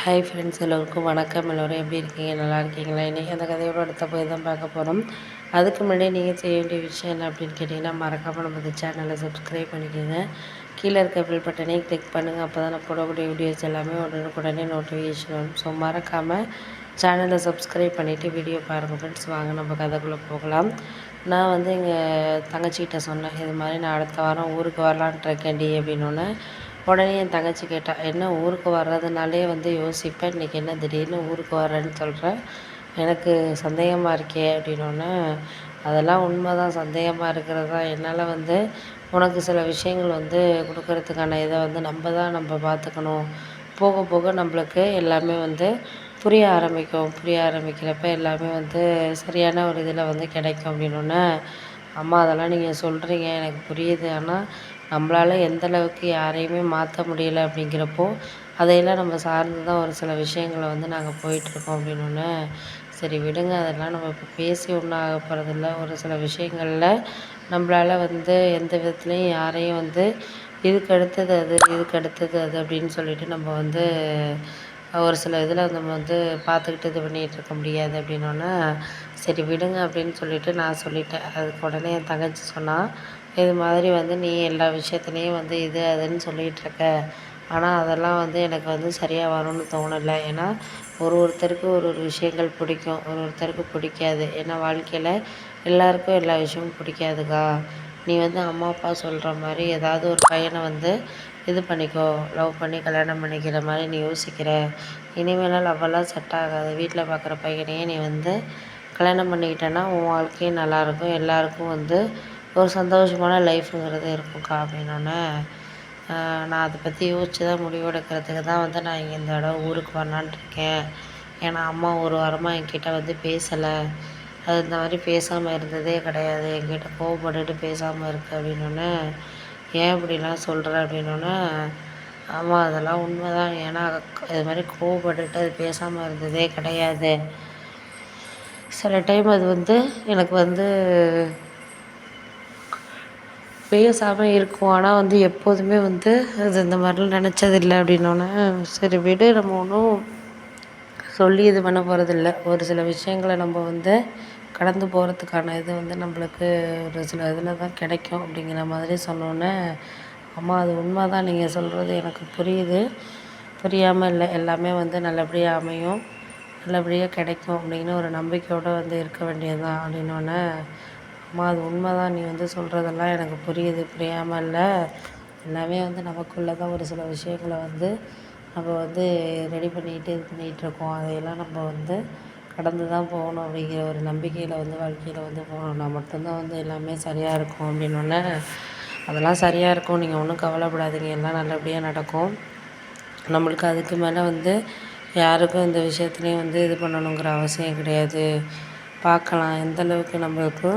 Hi friends எல்லோருக்கும் வணக்கம். எல்லோரும் எப்படி இருக்கீங்க? நல்லா இருக்கீங்களா? இன்றைக்கி அந்த கதையோட அடுத்த போய் தான் பார்க்க போகிறோம் அதுக்கு முன்னாடி நீங்கள் செய்ய வேண்டிய விஷயம் என்ன அப்படின்னு கேட்டிங்கன்னா மறக்காமல் நம்ம சேனலை சப்ஸ்கிரைப் பண்ணிக்கோங்க. கீழே இருக்க பில் பட்டனையும் கிளிக் பண்ணுங்கள் அப்போ தான் நான் போடக்கூடிய வீடியோஸ் எல்லாமே உடனுக்குடனே நோட்டிஃபிகேஷன் வரும். ஸோ மறக்காமல் சேனலை சப்ஸ்கிரைப் பண்ணிவிட்டு வீடியோ பாருங்கள் ஃப்ரெண்ட்ஸ் வாங்க நம்ம கதைக்குள்ளே போகலாம். நான் வந்து எங்கள் தங்கச்சிக்கிட்ட சொன்னேன் இது மாதிரி நான் அடுத்த வாரம் ஊருக்கு வரலான்ட்டு இருக்கேன்டி அப்படின்னோடனே உடனே என் தங்கச்சி கேட்டா என்ன ஊருக்கு வர்றதுனாலே வந்து யோசிப்பேன். இன்றைக்கி என்ன திடீர்னு ஊருக்கு வர்றேன்னு சொல்கிறேன் எனக்கு சந்தேகமாக இருக்கே அப்படின்னோடனே அதெல்லாம் உண்மை தான் சந்தேகமாக இருக்கிறது? தான் என்னால் வந்து உனக்கு சில விஷயங்கள் வந்து கொடுக்கறதுக்கான இதை வந்து நம்ம தான் நம்ம பார்த்துக்கணும். போக போக நம்மளுக்கு எல்லாமே வந்து புரிய ஆரம்பிக்கும். புரிய ஆரம்பிக்கிறப்ப எல்லாமே வந்து சரியான ஒரு இதில் வந்து கிடைக்கும் அப்படின்னோடனே அம்மா அதெல்லாம் நீங்கள் சொல்கிறீங்க எனக்கு புரியுது. ஆனால் நம்மளால எந்த அளவுக்கு யாரையுமே மாற்ற முடியல அப்படிங்கிறப்போ அதையெல்லாம் நம்ம சார்ந்து தான் ஒரு சில விஷயங்களை வந்து நாங்கள் போயிட்டுருக்கோம் அப்படின்னோடனே சரி விடுங்க. அதெல்லாம் நம்ம இப்போ பேசி ஒன்றும் ஆக போகிறதில்ல ஒரு சில விஷயங்களில் நம்மளால வந்து எந்த விதத்துலேயும் யாரையும் வந்து இதுக்கு அடுத்தது அது இதுக்கு அடுத்தது அது அப்படின்னு சொல்லிட்டு நம்ம வந்து ஒரு சில இதில் நம்ம வந்து பார்த்துக்கிட்டு இது பண்ணிகிட்டு இருக்க முடியாது அப்படின்னோடனே சரி விடுங்க அப்படின்னு சொல்லிவிட்டு நான் சொல்லிட்டேன். அதுக்கு உடனே என் தங்கச்சி சொன்னால் இது மாதிரி வந்து நீ எல்லா விஷயத்துலேயும் வந்து இது அதுன்னு சொல்லிகிட்ருக்க ஆனால் அதெல்லாம் வந்து எனக்கு வந்து சரியாக வரும்னு தோணலை. ஏன்னா ஒரு ஒருத்தருக்கு ஒரு ஒரு விஷயங்கள் பிடிக்கும். ஒரு ஒருத்தருக்கு பிடிக்காது. ஏன்னா வாழ்க்கையில் எல்லாருக்கும் எல்லா விஷயமும் பிடிக்காதுக்கா. நீ வந்து அம்மா அப்பா சொல்கிற மாதிரி ஏதாவது ஒரு பையனை வந்து இது பண்ணிக்கோ லவ் பண்ணி கல்யாணம் பண்ணிக்கிற மாதிரி நீ யோசிக்கிற. இனிமேலாம் லவ்வெல்லாம் செட் ஆகாது. வீட்டில் பார்க்குற பையனையே நீ வந்து கல்யாணம் பண்ணிக்கிட்டேன்னா உன் வாழ்க்கையும் நல்லாயிருக்கும் எல்லாருக்கும் வந்து ஒரு சந்தோஷமான லைஃப்புங்கிறது இருக்கும்க்கா அப்படின்னோடனே நான் அதை பற்றி யோசித்து தான் முடிவெடுக்கிறதுக்கு தான் வந்து நான் இங்கே இந்த இடம் ஊருக்கு வரலான்ட்ருக்கேன் ஏன்னா அம்மா ஒரு வாரமாக என்கிட்ட வந்து பேசலை. அது இந்த மாதிரி பேசாமல் இருந்ததே கிடையாது. என்கிட்ட கோவப்பட்டுட்டு பேசாமல் இருக்குது அப்படின்னோடனே ஏன் இப்படிலாம் சொல்கிற அப்படின்னோடனே ஆமாம் அதெல்லாம் உண்மை தான் ஏன்னா இது மாதிரி கோவப்பட்டுட்டு அது பேசாமல் இருந்ததே கிடையாது. சில டைம் அது வந்து எனக்கு வந்து பேசாமல் இருக்கும். ஆனால் வந்து எப்போதுமே வந்து அது இந்த மாதிரிலாம் நினச்சதில்ல அப்படின்னோடனே சரி விடு நம்ம ஒன்றும் சொல்லி இது பண்ண போகிறதில்ல ஒரு சில விஷயங்களை நம்ம வந்து கடந்து போகிறதுக்கான இது வந்து நம்மளுக்கு ஒரு சில இதில் தான் கிடைக்கும் அப்படிங்கிற மாதிரி சொன்னோன்னே அம்மா அது உண்மை தான் நீங்கள் சொல்கிறது எனக்கு புரியுது. புரியாமல் இல்லை எல்லாமே வந்து நல்லபடியாக அமையும். நல்லபடியாக கிடைக்கும். அப்படின்னு ஒரு நம்பிக்கையோடு வந்து இருக்க வேண்டியது தான் அப்படின்னோடனே அம்மா அது உண்மை தான் நீ வந்து சொல்கிறதெல்லாம் எனக்கு புரியுது. புரியாமல் இல்லை. எல்லாமே வந்து நமக்குள்ளே தான் ஒரு சில விஷயங்களை வந்து நம்ம வந்து ரெடி பண்ணிக்கிட்டு இது பண்ணிகிட்ருக்கோம் அதையெல்லாம் நம்ம வந்து கடந்து தான் போகணும் அப்படிங்கிற ஒரு நம்பிக்கையில் வந்து வாழ்க்கையில் வந்து போனோம்னா மட்டும்தான் வந்து எல்லாமே சரியாக இருக்கும் அப்படின்னோடனே அதெல்லாம் சரியாக இருக்கும். நீங்கள் ஒன்றும் கவலைப்படாதீங்க. எல்லாம் நல்லபடியாக நடக்கும். நம்மளுக்கு அதுக்கு மேலே வந்து யாருக்கும் இந்த விஷயத்துலையும் வந்து இது பண்ணணுங்கிற அவசியம் கிடையாது. பார்க்கலாம். எந்த அளவுக்கு நம்மளுக்கு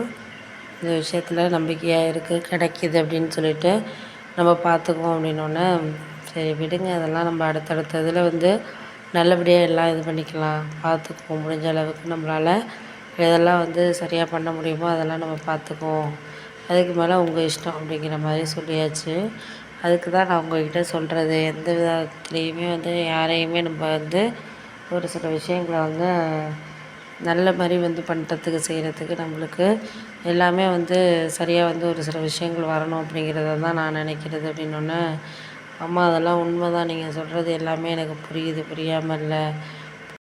இந்த விஷயத்தில் நம்பிக்கையாக இருக்குது கிடைக்கிது அப்படின்னு சொல்லிட்டு நம்ம பார்த்துக்குவோம் அப்படின்னோடனே சரி விடுங்க. அதெல்லாம் நம்ம அடுத்தடுத்த இதில் வந்து நல்லபடியாக எல்லாம் இது பண்ணிக்கலாம். பார்த்துக்குவோம் முடிஞ்ச அளவுக்கு நம்மளால் எதெல்லாம் வந்து சரியாக பண்ண முடியுமோ அதெல்லாம் நம்ம பார்த்துக்குவோம் அதுக்கு மேலே உங்கள் இஷ்டம் அப்படிங்கிற மாதிரி சொல்லியாச்சு. அதுக்கு தான் நான் உங்கள்கிட்ட சொல்கிறது எந்த விதத்துலேயுமே வந்து யாரையுமே நம்ம வந்து ஒரு சில விஷயங்களை வந்து நல்ல மாதிரி வந்து பண்ணுறதுக்கு செய்கிறதுக்கு நம்மளுக்கு எல்லாமே வந்து சரியாக வந்து ஒரு சில விஷயங்கள் வரணும் அப்படிங்கிறத தான் நான் நினைக்கிறது அப்படின்னோடனே அம்மா அதெல்லாம் உண்மை தான் நீங்கள் சொல்கிறது எல்லாமே எனக்கு புரியுது. புரியாமல் இல்லை.